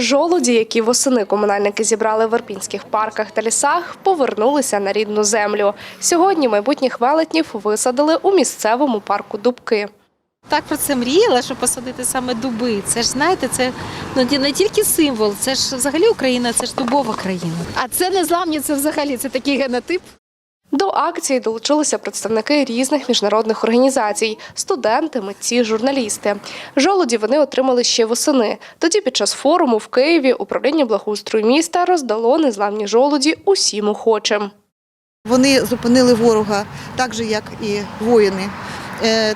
Жолуді, які восени комунальники зібрали в ірпінських парках та лісах, повернулися на рідну землю. Сьогодні майбутніх велетнів висадили у місцевому парку Дубки. Так про це мріяла, щоб посадити саме дуби. Це ж знаєте, це ну не тільки символ, це ж взагалі Україна, це ж дубова країна. А це незламні, це взагалі це такий генотип. До акції долучилися представники різних міжнародних організацій, студенти, митці, журналісти. Жолоді вони отримали ще восени. Тоді під час форуму в Києві управління благоустрою міста роздало незламні жолоді усім охочим. Вони зупинили ворога так же, як і воїни,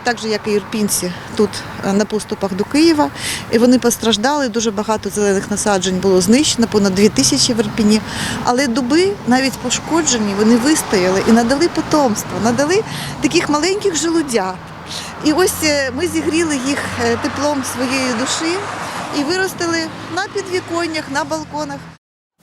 так же, як і ірпінці тут е, на поступах до Києва. І вони постраждали, дуже багато зелених насаджень було знищено, понад дві тисячі в Ірпіні. Але дуби, навіть пошкоджені, вони вистояли і надали потомство, надали таких маленьких желудят. І ось е, ми зігріли їх е, теплом своєї душі і виростили на підвіконнях, на балконах.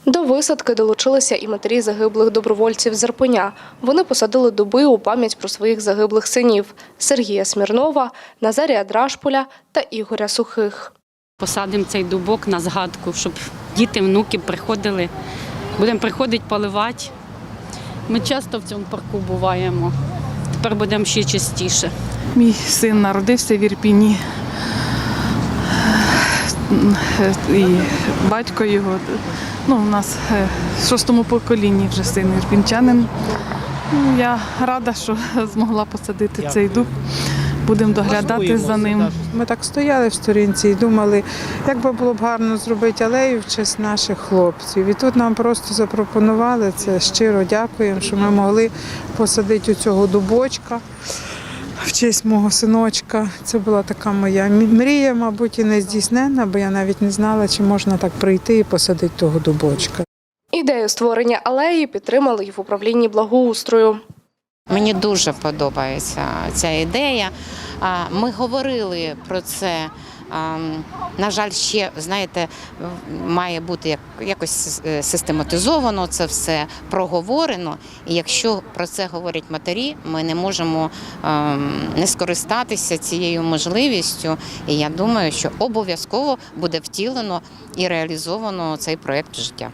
До висадки долучилися і матері загиблих добровольців з Ірпеня. Вони посадили дуби у пам'ять про своїх загиблих синів Сергія Смірнова, Назарія Драшполя та Ігоря Сухих. Посадимо цей дубок на згадку, щоб діти, внуки приходили. Будемо приходити поливати. Ми часто в цьому парку буваємо. Тепер будемо ще частіше. Мій син народився в Ірпіні. І батько його, ну, у нас е, в шостому поколінні вже син ірпінчанин. Ну, Я рада, що змогла посадити цей дуб. Будемо доглядати за ним. Ми так стояли в сторінці і думали, як би було б гарно зробити алею в честь наших хлопців. І тут нам просто запропонували це. Щиро дякуємо, що ми могли посадити у цього дубочка в честь мого синочка. Це була така моя мрія, мабуть, і не здійснена, бо я навіть не знала, чи можна так прийти і посадити того дубочка. Ідею створення алеї підтримали й в управлінні благоустрою. Мені дуже подобається ця ідея. Ми говорили про це. На жаль, ще знаєте, має бути як якось е, систематизовано це все проговорено. І якщо про це говорять матері, ми не можемо ем, не скористатися цією можливістю. І я думаю, що обов'язково буде втілено і реалізовано цей проєкт життя.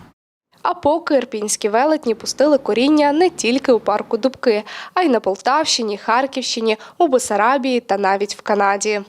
А поки ірпінські велетні пустили коріння не тільки у парку Дубки, а й на Полтавщині, Харківщині, у Бесарабії та навіть в Канаді.